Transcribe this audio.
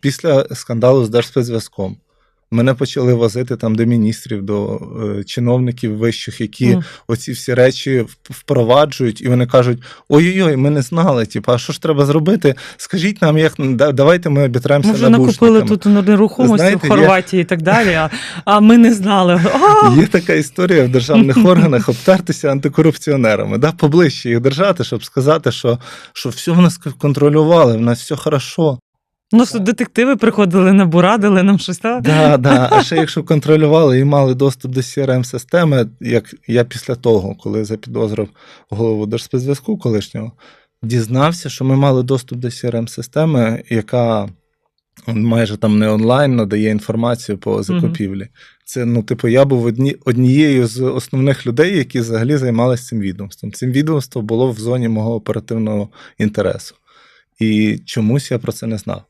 після скандалу з Держспецзв'язком. Мене почали возити там до міністрів, до е, чиновників вищих, які Мгм. оці всі речі впроваджують, і вони кажуть: ой-ой-ой, ми не знали. Типу, а що ж треба зробити? Скажіть нам, як да- давайте ми обітраємося Ми вже накупили тут нерухомості Знаєте, в є- Хорватії і так далі, а, а ми не знали. Є така історія в державних органах обтертися антикорупціонерами, да? поближче їх держати, щоб сказати, що, що все в нас контролювали, в нас все хорошо. Ну, що детективи приходили, набурадили нам щось. так? Да, да. А ще якщо контролювали і мали доступ до crm системи як я після того, коли запідозрив голову Держспецзв'язку колишнього, дізнався, що ми мали доступ до crm системи яка майже там не онлайн надає інформацію по закупівлі. Це, ну, типу, я був одні, однією з основних людей, які взагалі займалися цим відомством. Цим відомство було в зоні мого оперативного інтересу. І чомусь я про це не знав.